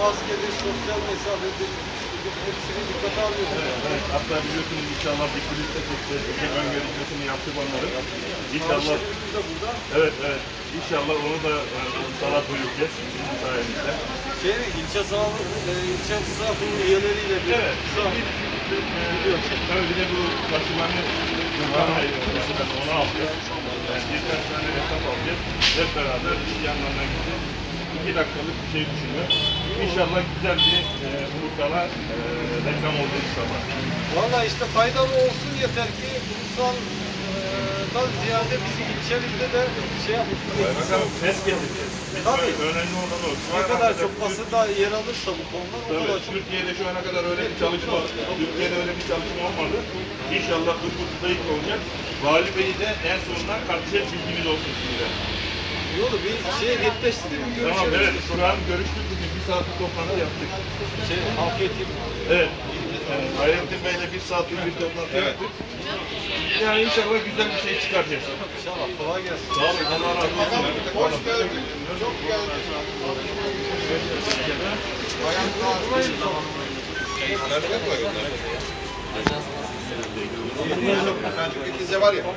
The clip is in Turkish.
maskedir, sosyal mesafeler hepsini dikkate alıyoruz. Evet, hatta biliyorsunuz inşallah bir kulüp de seçeceğiz. İlk öngörüsünü yaptık onların. İnşallah, evet evet. İnşallah onu da e, ulusala duyuracağız bizim sayenizde. Şey, ilçe sağlık, e, ilçe sağlık üyeleriyle bir Evet. sağlık. Tabii bir de bu taşımanın mesela onu alacağız. Yani birkaç tane hesap alacağız. Hep beraber yanlarına gideceğiz. İki dakikalık bir şey düşünüyor. İnşallah güzel bir e, ulusala e, reklam olacak inşallah. Valla işte faydalı olsun yeter ki ulusaldan ziyade bizi ilçemizde de şey yapmışsın. Bakalım ses getireceğiz. Tabii. Önemli olan o. Şu Ne kadar çok basında yer alırsa bu konular o kadar çok Türkiye'de şu ana kadar öyle bir çalışma, Türkiye'de öyle bir çalışma olmadı. İnşallah Kıbrıs'ta ilk olacak. Vali Bey'i de en sonuna katacak bilgimiz olsun size. İyi olur. Bir şeye netleştirelim. Tamam evet, şu an görüştük bugün bir saatlik toplantı yaptık. Şey, halk eğitim. Evet. Yani Hayrettin Bey'le bir saatlik bir toplantı yaptık. Yani inşallah güzel bir şey çıkaracağız. İnşallah kolay gelsin. Sağ olun, Allah razı olsun. Hoş geldin. Çok geldin. İkizde var ya.